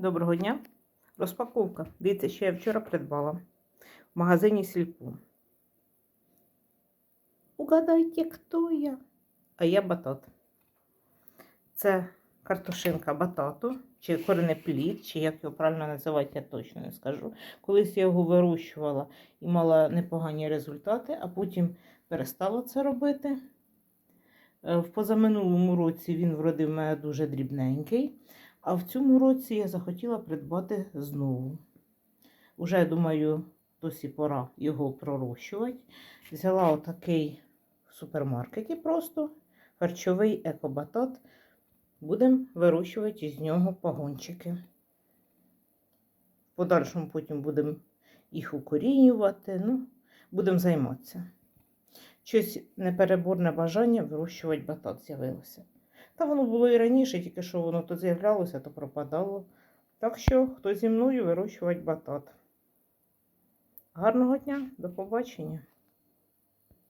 Доброго дня. Розпаковка. Дивіться, що я вчора придбала в магазині Сільпо. Угадайте, хто я? А я батат. Це картошинка батату, чи коренеплід, чи як його правильно називати, я точно не скажу. Колись я його вирощувала і мала непогані результати, а потім перестала це робити. Е, В позаминулому році він вродив мене дуже дрібненький. А в цьому році я захотіла придбати знову. Уже, думаю, досі пора його пророщувати. Взяла отакий в супермаркеті просто харчовий екобатат. Будемо вирощувати із нього пагончики. В подальшому потім будемо їх укорінювати. Ну, будемо займатися. Щось непереборне бажання вирощувати батат з'явилося. Та воно було і раніше, тільки що воно то з'являлося, то пропадало. Так що, хто зі мною вирощувати батат. Гарного дня, до побачення!